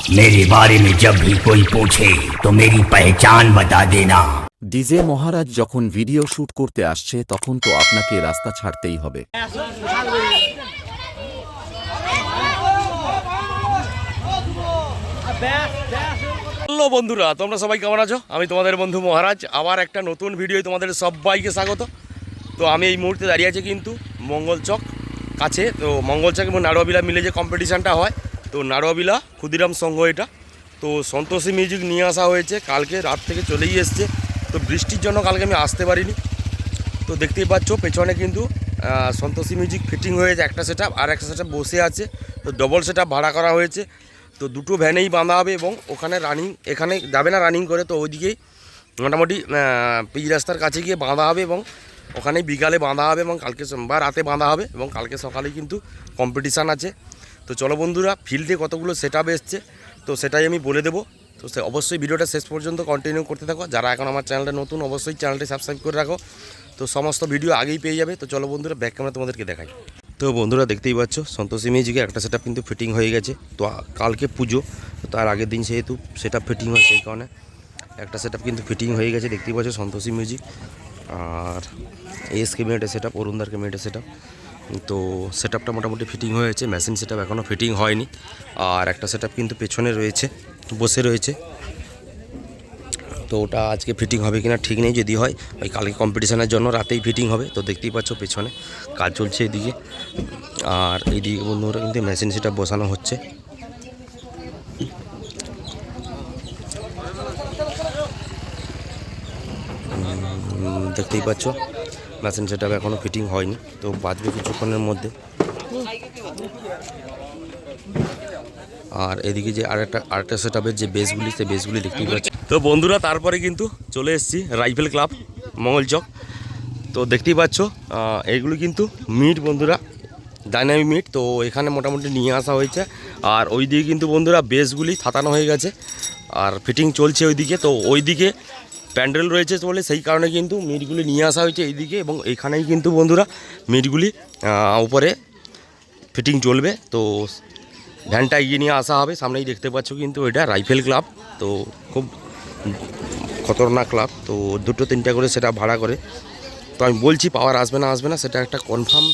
मेरे बारे में जब भी कोई पूछे तो मेरी पहचान बता देना ডিজে মহারাজ যখন ভিডিও শুট করতে আসছে তখন তো আপনাকে রাস্তা ছাড়তেই হবে হ্যালো বন্ধুরা তোমরা সবাই কেমন আছো আমি তোমাদের বন্ধু মহারাজ আবার একটা নতুন ভিডিও তোমাদের সবাইকে স্বাগত তো আমি এই মুহূর্তে দাঁড়িয়ে আছি কিন্তু মঙ্গলচক কাছে তো মঙ্গলচক এবং নাড়ুয়াবিলা মিলে যে কম্পিটিশানটা হয় তো নাড়ুয়াবিলা, ক্ষুদিরাম সংঘ এটা। তো সন্তোষী মিউজিক নিয়ে আসা হয়েছে, কালকে রাত থেকে চলেই এসছে। তো বৃষ্টির জন্য কালকে আমি আসতে পারিনি। তো দেখতেই পাচ্ছ, পেছনে কিন্তু সন্তোষী মিউজিক ফিটিং হয়েছে, একটা সেট আর একটা সেট বসে আছে। তো ডবল সেট ভাড়া করা হয়েছে। তো দুটো ভ্যানেই বাঁধা হবে এবং ওখানে রানিং এখানে যাবে না রানিং করে, তো ওইদিকেই মোটামুটি পিচ রাস্তার কাছে গিয়ে বাঁধা হবে এবং ওখানে বিকালে বাঁধা হবে এবং কালকে বা রাতে বাঁধা হবে এবং কালকে সকালে কিন্তু কম্পিটিশান আছে। তো চলো বন্ধুরা, ফিল্ডে কতগুলো সেট আপ এসছে, তো সেটাই আমি বলে দেবো। তো সে অবশ্যই ভিডিওটা শেষ পর্যন্ত কন্টিনিউ করতে থাকো। যারা এখন আমার চ্যানেলটা নতুন, অবশ্যই চ্যানেলটি সাবস্ক্রাইব করে রাখো। তো সমস্ত ভিডিও আগেই পেয়ে যাবে। তো চলো বন্ধুরা ব্যাক ক্যামেরা তোমাদেরকে দেখাই। তো বন্ধুরা, দেখতেই পাচ্ছ, সন্তোষী মিউজিকে একটা সেট কিন্তু ফিটিং হয়ে গেছে। তো কালকে পুজো তার আগের দিন যেহেতু সেট ফিটিং হয় সেই কারণে একটা সেট কিন্তু ফিটিং হয়ে গেছে। দেখতেই পাচ্ছ সন্তোষী মিউজিক। আর এস কেবিনেটের সেট আপ অরুণদার কেবিনেটের সেট তো সেট মোটামুটি ফিটিং হয়েছে মেশিন সেট এখনও ফিটিং হয়নি। আর একটা সেট কিন্তু পেছনে রয়েছে, বসে রয়েছে। তো ওটা আজকে ফিটিং হবে কিনা ঠিক নেই, যদি হয়, ওই কালকে কম্পিটিশনের জন্য রাতেই ফিটিং হবে। তো দেখতেই পাচ্ছ পেছনে, কাজ চলছে এদিকে। আর এইদিকে বন্ধুরা কিন্তু মেশিন সেটা বসানো হচ্ছে। দেখতেই পাচ্ছ। মেশিন সেটা এখনও ফিটিং হয়নি, তো বাজবে কিছুক্ষণের মধ্যে। আর এদিকে যে আরেকটা আরেকটা সেট আপের যে বেসগুলি সে বেসগুলি দেখতেই পাচ্ছি। তো বন্ধুরা, তারপরে কিন্তু চলে এসেছি রাইফেল ক্লাব মঙ্গলচক তো দেখতেই পাচ্ছ এইগুলো কিন্তু মিট বন্ধুরা ডাইনামিক মিট তো এখানে মোটামুটি নিয়ে আসা হয়েছে। আর ওই দিকে কিন্তু বন্ধুরা বেসগুলি থাতানো হয়ে গেছে। আর ফিটিং চলছে ওইদিকে। তো ওইদিকে প্যান্ডেল রয়েছে বলে সেই কারণে কিন্তু মিটগুলি নিয়ে আসা হয়েছে এইদিকে এবং এখানেই কিন্তু বন্ধুরা মিটগুলি উপরে ফিটিং চলবে। তো ভ্যানটা এগিয়ে নিয়ে আসা হবে। সামনেই দেখতে পাচ্ছ কিন্তু এটা রাইফেল ক্লাব। তো খুব খতরনাক ক্লাব। তো দুটো তিনটা করে সেটা ভাড়া করে। তো আমি বলছি পাওয়ার আসবে না আসবে না, সেটা একটা কনফার্ম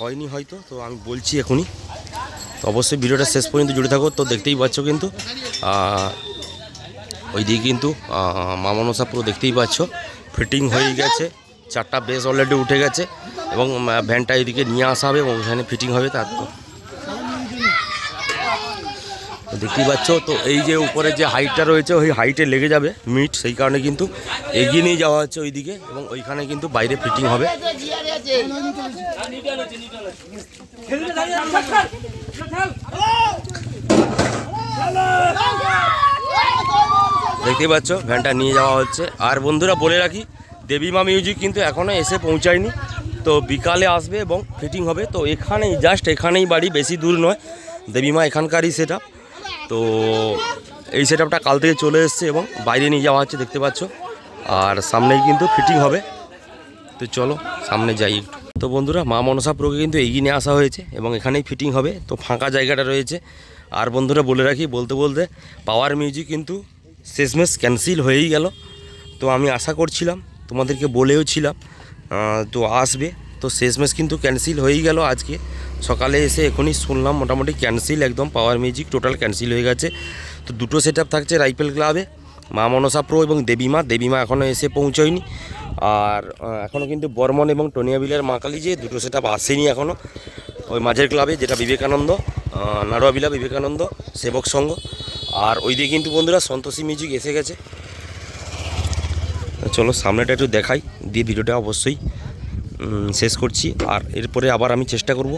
হয়নি হয়তো। তো আমি বলছি এখনই। তো অবশ্যই ভিডিওটা শেষ পর্যন্ত জুড়ে থাকো। তো দেখতেই পাচ্ছ কিন্তু ওইদিকে কিন্তু আহ, মা পুরো দেখতেই পাচ্ছ ফিটিং হয়ে গেছে চারটা বেস অলরেডি উঠে গেছে এবং ভ্যানটা এদিকে নিয়ে আসা হবে এবং ওখানে ফিটিং হবে তার তো দেখতেই পাচ্ছ তো এই যে উপরে যে হাইটটা রয়েছে ওই হাইটে লেগে যাবে মিট সেই কারণে কিন্তু এগিয়ে নিয়ে যাওয়া হচ্ছে ওইদিকে এবং ওইখানে কিন্তু বাইরে ফিটিং হবে দেখতেই পাচ্ছ, ভ্যানটা নিয়ে যাওয়া হচ্ছে। আর বন্ধুরা, বলে রাখি দেবীমা মিউজিক কিন্তু এখনও এসে পৌঁছায়নি। তো বিকালে আসবে এবং ফিটিং হবে। তো এখানেই জাস্ট এখানেই বাড়ি, বেশি দূর নয়। দেবীমা এখানকারই সেট তো এই সেট কাল থেকে চলে এসছে এবং বাইরে নিয়ে যাওয়া হচ্ছে, দেখতে পাচ্ছ। আর সামনেই কিন্তু ফিটিং হবে। তো চলো, সামনে যাই একটু। তো বন্ধুরা, মা মনসা প্রোকে কিন্তু এগিয়ে নিয়ে আসা হয়েছে এবং এখানেই ফিটিং হবে। তো ফাঁকা জায়গাটা রয়েছে। আর বন্ধুরা, বলে রাখি, বলতে বলতে পাওয়ার মিউজিক কিন্তু শেষমেশ ক্যান্সেল হয়েই গেল। তো আমি আশা করছিলাম তোমাদেরকে বলেও ছিলাম তো আসবে। তো শেষমেশ কিন্তু ক্যান্সেল হয়েই গেল আজকে। সকালে এসে এখনই শুনলাম মোটামুটি ক্যান্সেল একদম পাওয়ার মিউজিক টোটাল ক্যান্সেল হয়ে গেছে। তো দুটো সেট থাকছে রাইফেল ক্লাবে মা মনসা প্রো এবং দেবীমা দেবীমা এখনও এসে পৌঁছয়নি। আর এখনও কিন্তু বর্মন এবং টনিয়াবিলের মা কালী যে দুটো সেট আসেনি এখনও। ওই মাঝের ক্লাবে যেটা বিবেকানন্দ আহ, নাড়ুয়াবিলা বিবেকানন্দ সেবক সংঘ। আর ওই দিকে কিন্তু বন্ধুরা সন্তোষী মিউজিক এসে গেছে। চলো সামনেটা একটু দেখাই, দিয়ে ভিডিওটা অবশ্যই শেষ করছি। আর এরপরে আবার আমি চেষ্টা করব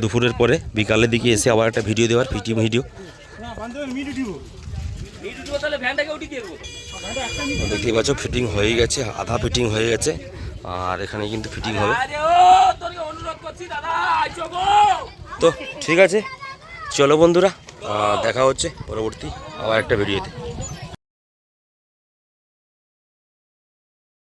দুপুরের পরে, বিকালের দিকে এসে আবার একটা ভিডিও দেওয়ার ভিডিও ভিডিও দেখতেই পাচ্ছ ফিটিং হয়ে গেছে, আধা ফিটিং হয়ে গেছে, আর এখানে কিন্তু ফিটিং হবে। তো ঠিক আছে, চলো বন্ধুরা। দেখা হচ্ছে পরবর্তী আবার একটা ভিডিওতে।